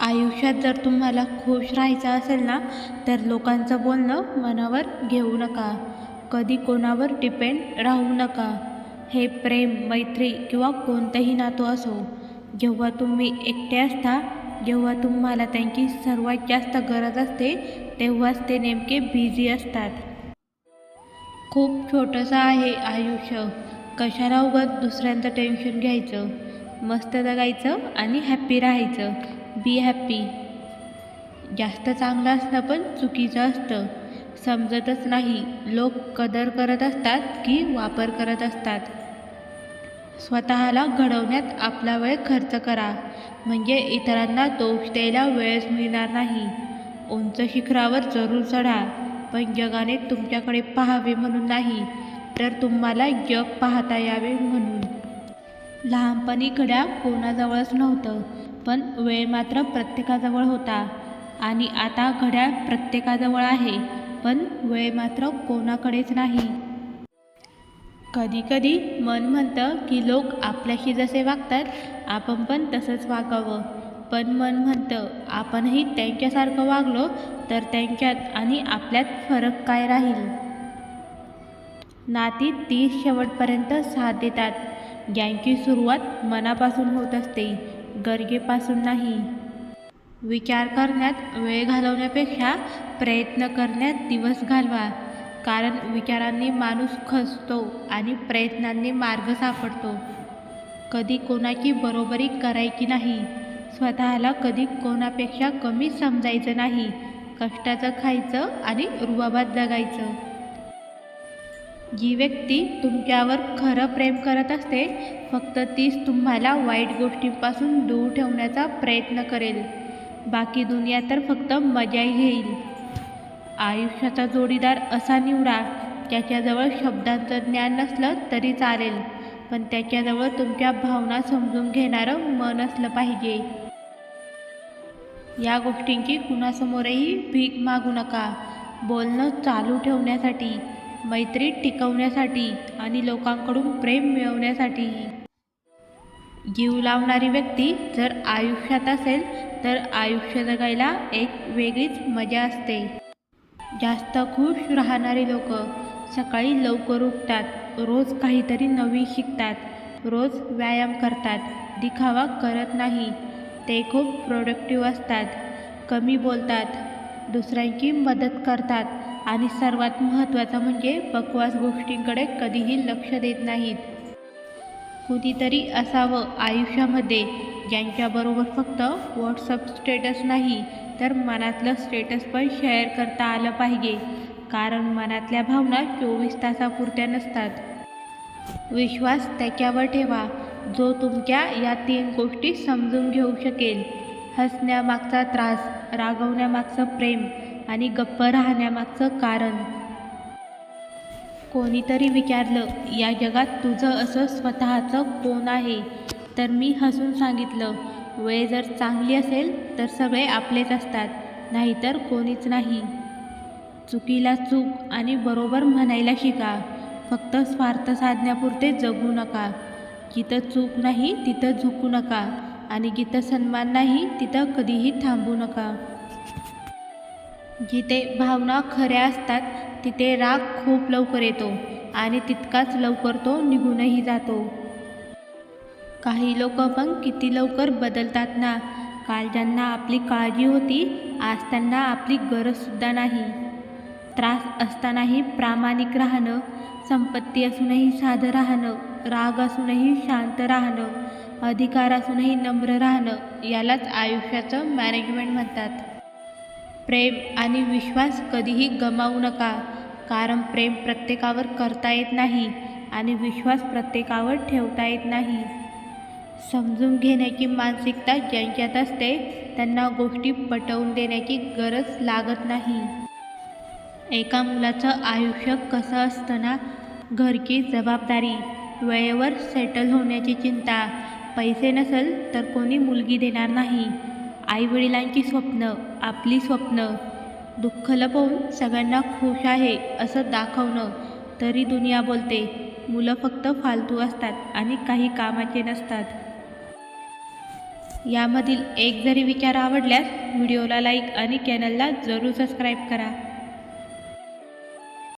आयुष्यात जर तुम्हाला खुश राहायचं असेल ना तर लोकांचं बोलणं मनावर घेऊ नका. कधी कोणावर डिपेंड राहू नका. हे प्रेम मैत्री किंवा कोणतंही नातो असो जेव्हा तुम्ही एकटे असता जेव्हा तुम्हाला त्यांची सर्वात जास्त गरज असते तेव्हाच ते नेमके बिझी असतात. खूप छोटंसं आहे आयुष्य. कशाला उगत दुसऱ्यांचं टेन्शन घ्यायचं? मस्त जगायचं आणि हॅप्पी राहायचं. बी हॅप्पी जास्त चांगलं असणं पण चुकीचं असतं. समजतच नाही. लोक कदर करत असतात की वापर करत असतात. स्वतःला घडवण्यात आपला वेळ खर्च करा. म्हणजे इतरांना दोष द्यायला वेळच मिळणार नाही. उंच शिखरावर जरूर चढा. पण जगाने तुमच्याकडे पाहावे म्हणून नाही तर तुम्हाला जग पाहता यावे म्हणून. लहानपणी घड्या कोणाजवळच नव्हतं. पण वेळ मात्र प्रत्येकाजवळ होता. आणि आता घड्याळ प्रत्येकाजवळ आहे पण वेळ मात्र कोणाकडेच नाही. कधीकधी मन म्हणतं की लोक आपल्याशी जसे वागतात आपण पण तसंच वागावं. पण मन म्हणतं आपणही त्यांच्यासारखं वागलो तर त्यांच्यात आणि आपल्यात फरक काय राहील? नाती ती शेवटपर्यंत साथ देतात. ज्यांची सुरुवात मनापासून होत असते गरजेपासून नाही. विचार करण्यात वेळ घालवण्यापेक्षा प्रयत्न करण्यात दिवस घालवा. कारण विचारांनी माणूस खचतो आणि प्रयत्नांनी मार्ग सापडतो. कधी कोणाची बरोबरी करायची नाही. स्वतःला कधी कोणापेक्षा कमी समजायचं नाही. कष्टाचं खायचं आणि रुबाबात जगायचं. जी व्यक्ती तुमच्यावर खरं प्रेम करत असते फक्त तीच तुम्हाला वाईट गोष्टींपासून दूर ठेवण्याचा प्रयत्न करेल. बाकी दुनिया तर फक्त मजा घेईल. आयुष्याचा जोडीदार असा निवडा त्याच्याजवळ शब्दांचं ज्ञान नसलं तरी चालेल पण त्याच्याजवळ तुमच्या भावना समजून घेणारं मन असलं पाहिजे. या गोष्टींची कुणासमोरही भीक मागू नका. बोलणं चालू ठेवण्यासाठी मैत्री टिकवण्यासाठी आणि लोकांकडून प्रेम मिळवण्यासाठी. जीव लावणारी व्यक्ती जर आयुष्यात असेल तर आयुष्य जगायला एक वेगळीच मजा असते. जास्त खुश राहणारी लोक सकाळी लवकर उठतात रोज काहीतरी नवीन शिकतात रोज व्यायाम करतात दिखावा करत नाही. ते खूप प्रोडक्टिव्ह असतात कमी बोलतात दुसऱ्यांची मदत करतात आणि सर्वात महत्त्वाचं म्हणजे बकवास गोष्टींकडे कधीही लक्ष देत नाहीत. कुणीतरी असावं आयुष्यामध्ये ज्यांच्याबरोबर फक्त व्हॉट्सअप स्टेटस नाही तर मनातलं स्टेटस पण शेअर करता आलं पाहिजे. कारण मनातल्या भावना चोवीस तासापुरत्या नसतात. विश्वास त्याच्यावर ठेवा जो तुमच्या या तीन गोष्टी समजून घेऊ शकेल. हसण्यामागचा त्रास रागवण्यामागचं प्रेम आणि गप्प राहण्यामागचं कारण. कोणीतरी विचारलं या जगात तुझं असं स्वतःचं कोण आहे? तर मी हसून सांगितलं वेळ जर चांगली असेल तर सगळे आपलेच असतात नाहीतर कोणीच नाही. चुकीला चूक आणि बरोबर म्हणायला शिका. फक्त स्वार्थ साधण्यापुरते जगू नका. जिथं चूक नाही तिथं झुकू नका. आणि जिथं सन्मान नाही तिथं कधीही थांबू नका. जिथे भावना खऱ्या असतात तिथे राग खूप लवकर येतो आणि तितकाच लवकर तो निघूनही जातो. काही लोक पण किती लवकर बदलतात ना? काल ज्यांना आपली काळजी होती आज त्यांना आपली गरजसुद्धा नाही. त्रास असतानाही प्रामाणिक राहणं संपत्ती असूनही साधं राहणं राग असूनही शांत राहणं अधिकार असूनही नम्र राहणं यालाच आयुष्याचं मॅनेजमेंट म्हणतात. प्रेम आणि विश्वास कधीही गमावू नका. कारण प्रेम प्रत्येकावर करता येत नाही आणि विश्वास प्रत्येकावर ठेवता येत नाही. समजून घेण्याची मानसिकता ज्यांच्यात असते त्यांना गोष्टी पटवून देण्याची गरज लागत नाही. एका मुलाचं आयुष्य कसं असतं ना घरची जबाबदारी वेळेवर सेटल होण्याची चिंता पैसे नसेल तर कोणी मुलगी देणार नाही. आईवडिलांची स्वप्न आपली स्वप्न. दुःख लपवून सगळ्यांना खुश आहे असं दाखवणं. तरी दुनिया बोलते मुलं फक्त फालतू असतात आणि काही कामाचे नसतात. यामधील एक जरी विचार आवडल्यास व्हिडिओला लाईक आणि चॅनलला जरूर सबस्क्राईब करा.